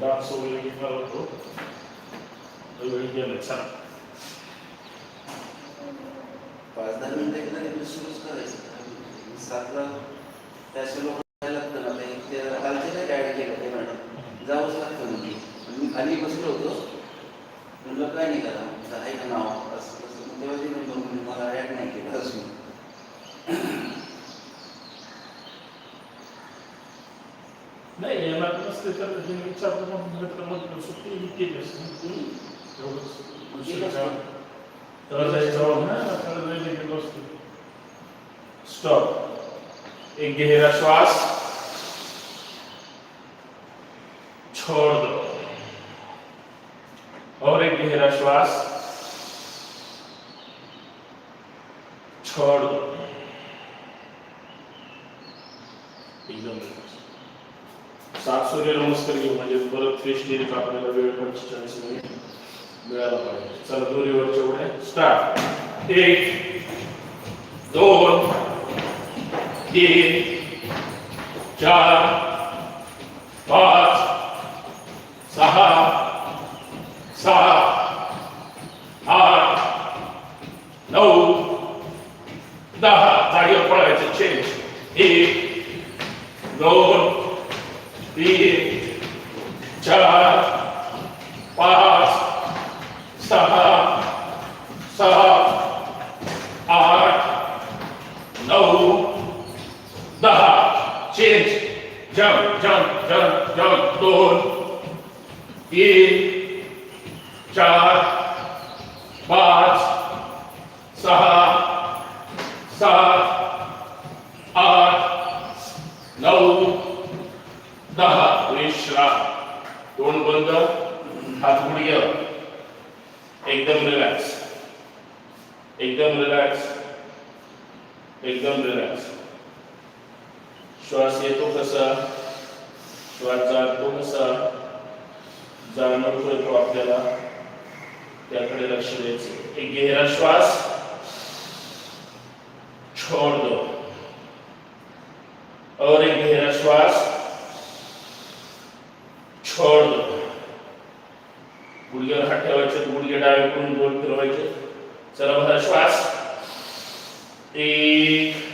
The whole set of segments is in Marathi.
डान्स वगैरे घेणार होतो तो वेळ छान पाच दहा मिनिटं एकदा की सुरूच करायचं सातला त्याचे लोक जायला लागतं ना ते कालचे नाही केलं ते मॅडम जावंच लागतं म्हणजे मी खाली बसलो होतो म्हणलं काय नाही करा आहे का नाव असं तसं तेव्हा ते मला ॲड नाही केलं नाही येणार नसते तर हे विचारलं मग म्हटलं म्हटलं सुट्टी मी केली असते. स्टॉप एक गहरा श्वास. छोड़ दो. और एक गहरा श्वास. छोड़ दो. एकदम. सात सूर्य नमस्कार घेऊ म्हणजे परत फ्रेश केली का आपल्याला वेळ पंचेचाळीस मिनिट मिळाला पाहिजे. चला दोरीवरच्या उड्या स्टार्ट एक दोन तीन चार पाच सहा सात आठ नऊ दहा. जागेवर पळायचं. चेंज एक दोन तीन चार पाच सहा सात आठ नऊ दहा change jump jump jump jump दोन तीन चार पाच सहा सात आठ नऊ दहा. विश्राम तोंड बंद. हात एकदम रिलॅक्स एकदम रिलॅक्स एकदम रिलॅक्स श्वास येतो कसा? श्वास जातो कसा? जाणवतो येतो आपल्याला. त्याकडे लक्ष द्यायचं. एक गहरा श्वास. छोड़ दो. और एक गहरा श्वास. छोड़ दो. गुडघ्यावर हात ठेवायचे गुडघे डावीकडून दोन फिरवायचे. चला भरा श्वास. एक.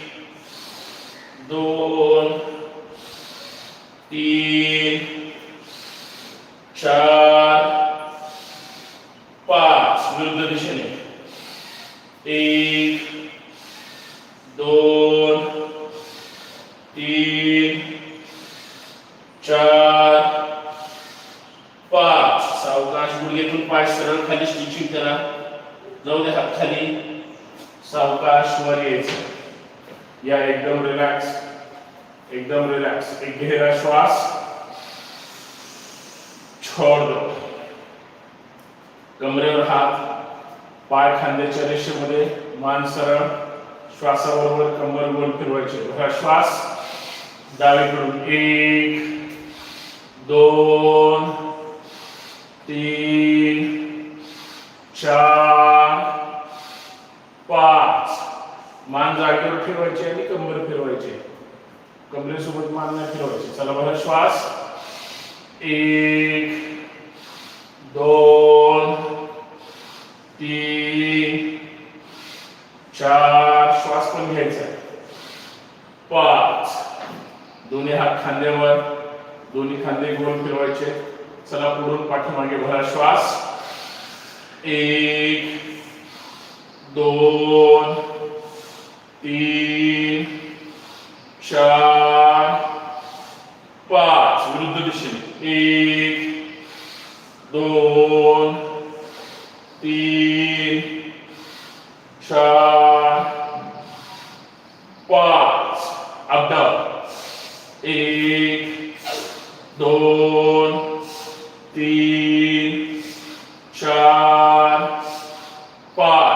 दोन तीन चार पाच विरुद्ध दिशेने एक दोन तीन चार पाच सावकाश गुडघेतून पाय सरळ खाली स्टिचिंग करा जाऊ दे हात खाली सावकाश वर यायचं या एकदम रिलॅक्स एकदम रिलॅक्स एक गहरा श्वास छोड़ दो कमरेवर हात पाय खांद्याच्या रेषेमध्ये मान सरळ श्वासाबरोबर कंबर गोल फिरवायचे. बघा श्वास डावीकडून. एक दोन तीन चार पाच. मान जागेवर फिरवायची आणि कंबर फिरवायचे. कमरेसोबत मान नाही फिरवायचे. चला बघा श्वास. एक दोन तीन चार घ्यायचं. आहे. पाच दोन्ही हात खांद्यावर दोन्ही खांदे गोल फिरवायचे. चला पुढून पाठीमागे भरा श्वास. एक दोन तीन चार पाच. विरुद्ध दिशेने. एक दोन तीन चार पाच अपडाऊन एक दोन तीन चार पाच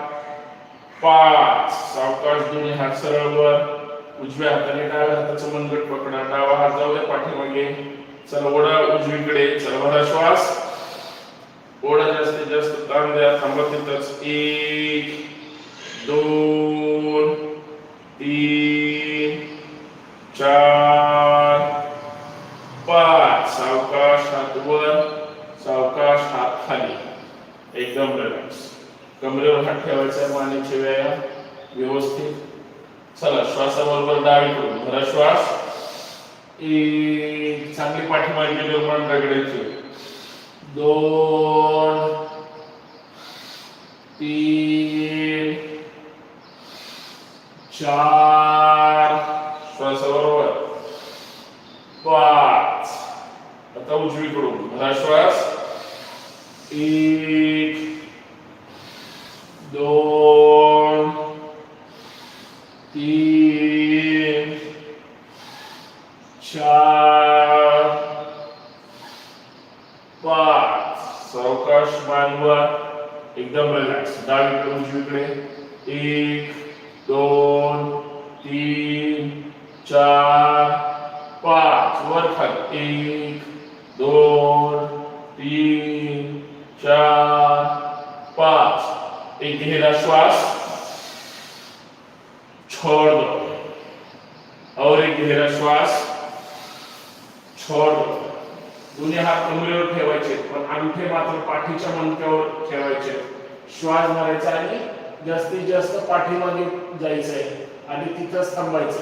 पाच. सावकाश दोन्ही हात सरळ वर उजव्या हाताने डाव्या हाताचं मनगट पकडा. डावा हात जाऊ द्या पाठीमागे. चला ओढा उजवीकडे. चला भरा श्वास. ओढा जास्तीत जास्त ताण द्या. थांबा तिथंच. एक दोन तीन चार पाच. सावकाश हात वर सावकाश हात खाली. एकदम रिलॅक्स कमरेवर हात ठेवायचा मानेचे व्यायाम व्यवस्थित. श्वासाबरोबर डावीकडून भरा श्वास एक चांगली पाठीमागे निर्माण रगडायची. दोन तीन चार श्वासाबरोबर पाच. आता उजवीकडून. भरा श्वास. एक दोन तीन चार पाच सावकाश मानवा एकदम रिलॅक्स डावीकडे उजवीकडे एक दोन तीन चार पाच वर खाली एक दोन तीन चार पाच. एक गहरा श्वास. छोड़ दो. और एक गहरा श्वास. छोड़ दो. दोन्ही हात कमरेवर ठेवायचे पण अंगठे मात्र पाठीच्या मणक्यावर ठेवायचे. श्वास मारायचा आणि जास्तीत जास्त पाठीमागे जायचंय. आणि तिथंच थांबायचं.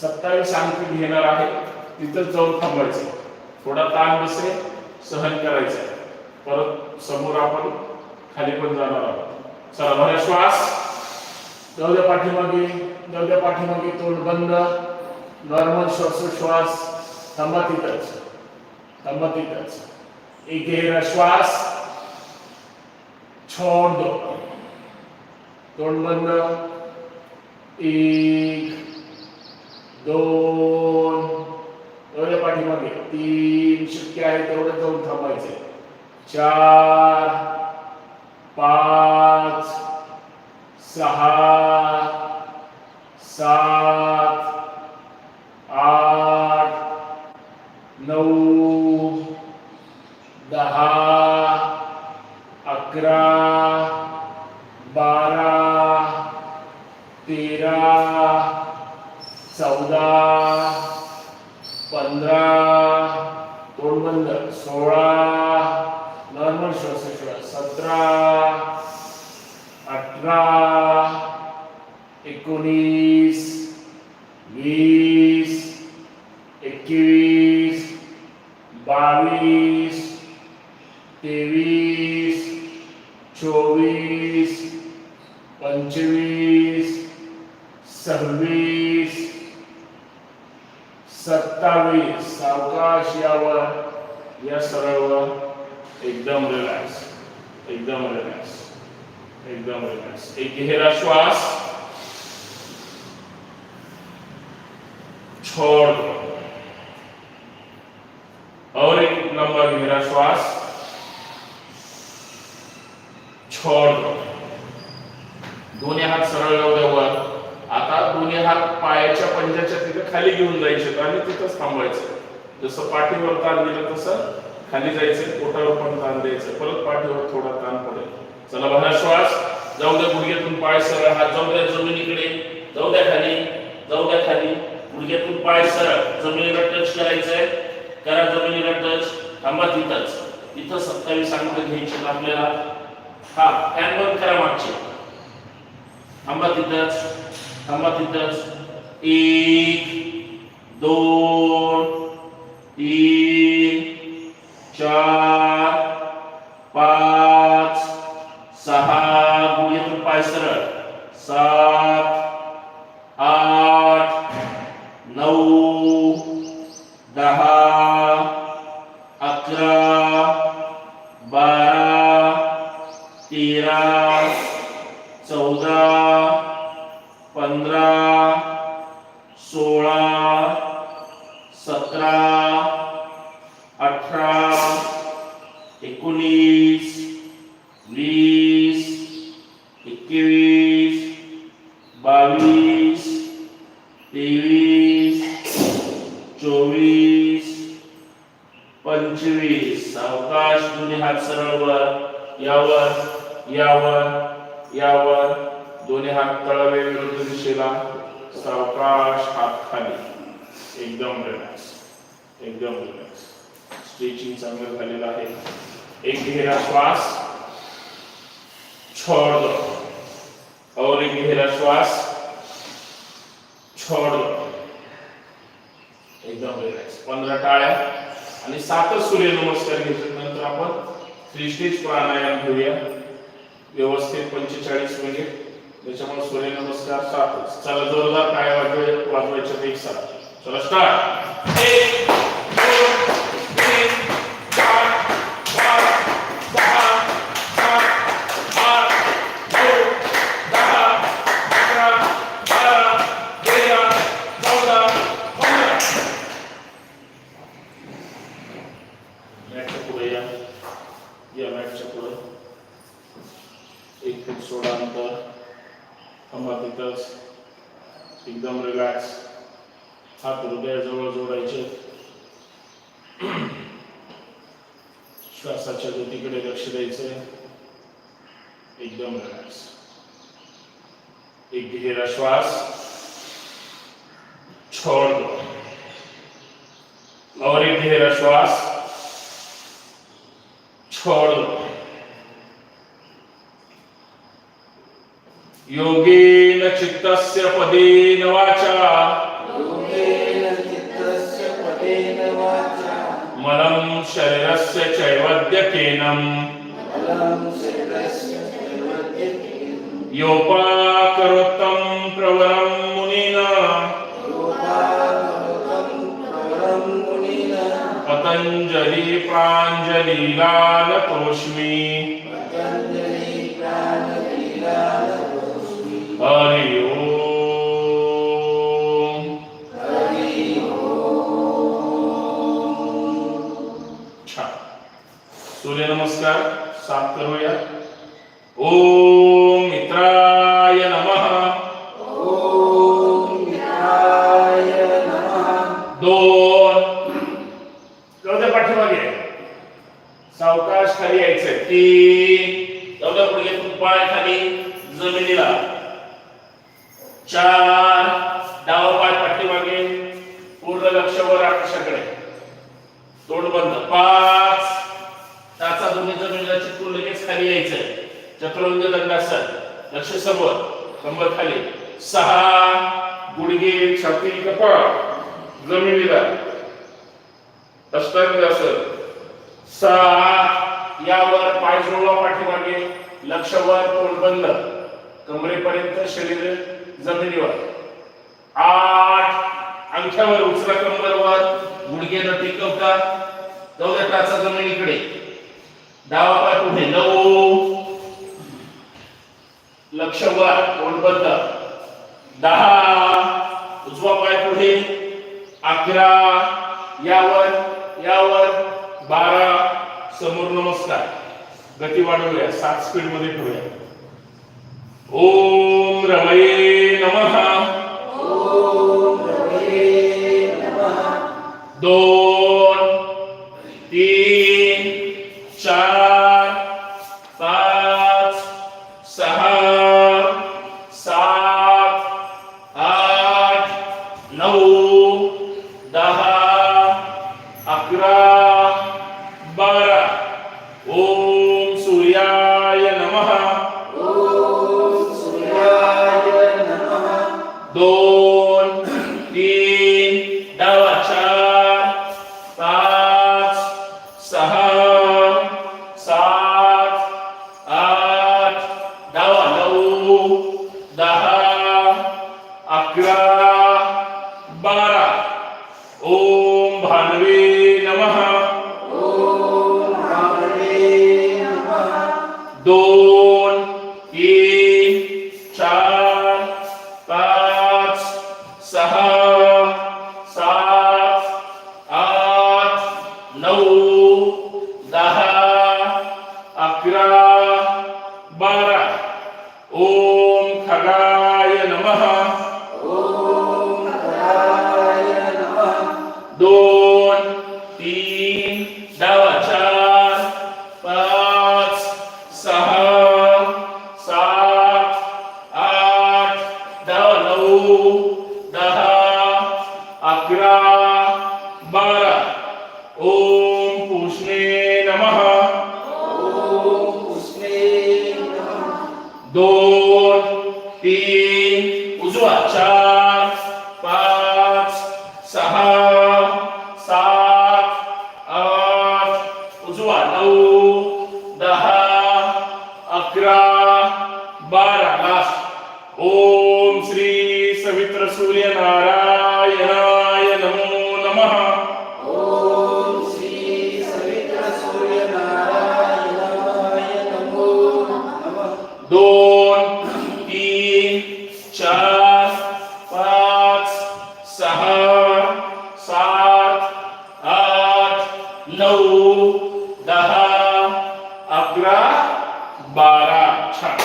सत्तावीस अंक घेणार आहे तिथंच जाऊन थांबायचं. थोडा ताण बसेल सहन करायचा. परत समोर आपण खाली पण जाणार आहोत. चला भरा श्वास. जाऊ द्या पाठीमागे जाऊ द्या पाठीमागे तोंड बंद. नॉर्मल श्वासोश्वास थांबा तिथंच. थांबा तिथंच. एक गहरा श्वास. छोड़. दो तोंड बंद. एक दोन. एवढ्या पाठीमागे. तीन शक्य आहे तेवढं जाऊन थांबायचे चार पाच सहा सात आठ नऊ दहा अकरा बारा तेरा चौदा पंधरा तोंड बंद सोळा नॉर्मल श्वासोश्वास सतरा अठरा एकोणीस वीस एकवीस बावीस तेवीस चोवीस पंचवीस सव्वीस सत्तावीस सावकाश यावर या सरळवर एकदम रिलॅक्स एकदम रिलॅक्स एकदम रिलॅक्स एक गहरा श्वास छोड़ दो लंबा गहरा श्वास छोड़ दो दोन्ही हात सरळ लावू द्या आता दोन्ही हात पायाच्या पंजाच्या तिथे खाली घेऊन जायचे आणि तिथंच थांबायचं जसं पाठीवर ताण दिलं तसं खाली जायचं पोटावर पण ताण द्यायचं. परत पाठीवर थोडा ताण पडेल. चला बघा श्वास. जाऊ द्या गुडघ्यातून पाय सरळ हात. जाऊ द्या जमिनीकडे. जाऊ द्या खाली. जाऊ द्या खाली. गुडघ्यातून पाय सरळ. जमिनीला टच करायचंय. करा जमिनीला टच थांबा तिथंच. इथं सत्तावीस अंक घ्यायचे आपल्याला? हा फॅन बंद करा मागचे. थांबा तिथंच. थांबा तिथंच. एक दोन तीन चौदा पंधरा सावकाश हात खाली एकदम रिलॅक्स एकदम रिलॅक्स स्ट्रेचिंग चांगलं झालेलं आहे. एक गहरा श्वास. छोड़ दो और एक घेरा श्वास. छोड़ दो एकदम रिलॅक्स पंधरा टाळ्या. आणि सातच सूर्य नमस्कार घेतल्यानंतर आपण थ्री स्टेज प्राणायाम घेऊया. व्यवस्थित पंचेचाळीस मिनिट त्याच्यामुळे सूर्यनमस्कार सातच चला जोरदार काय वाजवाय वाजवायच्या एक सात चला स्टार्ट एक दोन तीन चार पाच सहा सात आठ नऊ दहा अकरा बारा तेरा चौदा पंधरा मॅटच्या पुढे या या मॅटच्या पुढे एक फूट सोळा अंतर थांबा तिथंच एकदम रिलॅक्स हात हृदयाजवळ जोडायचे श्वासाच्या गतीकडे लक्ष द्यायचंय एकदम रिलॅक्स एक गहरा श्वास। छोड़ दो। और एक गहरा श्वास। छोड़ दो। योगेन चित्तस्य पदेन वाचा। योगेन चित्तस्य पदेन वाचा। मलं शरीरस्य चैवद्यकेनं योपाकरोत्तम प्रवरम मुनीना। पतंजलि मुनिना प्राञ्जलिलालतोष्मि हरि ओम। हरि छान सूर्यनमस्कार सात करूया। ओम दोन. चौदा पाठीमागे. सावकाश खाली यायचंय. तीन. चौदा पुढे पाय खाली जमिनीला. चार. डाव पाय पाठीमागे. पूर्ण लक्ष वर आकाशाकडे. तोंड बंद. पाच. त्याचा दोन्ही जमिनीला चिटकून लगेच खाली यायचंय. चतुरंग दंडासन. लक्ष समोर. कंबर खाली. सहा. गुडघे छाती कपाळ. जमिनीला. अष्टांगासन सहा यावर पाय पाठीमागे लक्षवर तोंड बंद. कमरेपर्यंत शरीर जमिनीवर. आठ अंगठ्यावर उचला कंबरवर गुडघे न टिकवता दौलताचा जमिनीकडे. डावा पाय पुढे. नऊ. लक्षवर तोंड बंद. दहा उजवा पाय पुढे. अकरा यावर यावर बारा समोर नमस्कार. गती वाढवूया सात स्पीडमध्ये ठेवूया. ओम रमये नऊ दोन तीन उजवा चार चार पाच सहा सात आठ नऊ दहा अकरा बारा. छान.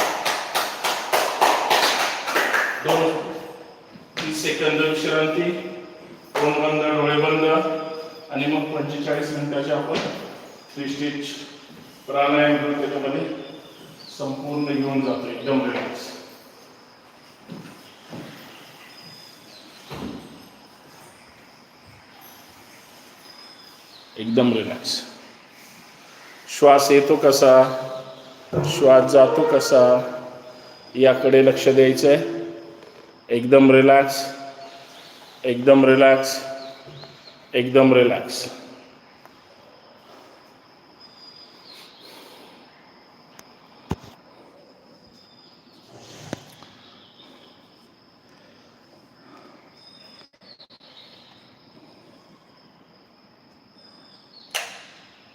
दोन तीस सेकंद विश्रांती दोन बंद डोळे बंद आणि मग पंचेचाळीस मिनिटाचे आपण थ्री स्टेज प्राणायाम करून त्याच्यामध्ये संपूर्ण घेऊन जातो एकदम रिलॅक्स एकदम रिलॅक्स श्वास येतो कसा? श्वास जातो कसा? याकडे लक्ष द्यायचं आहे एकदम रिलॅक्स एकदम रिलॅक्स एकदम रिलॅक्स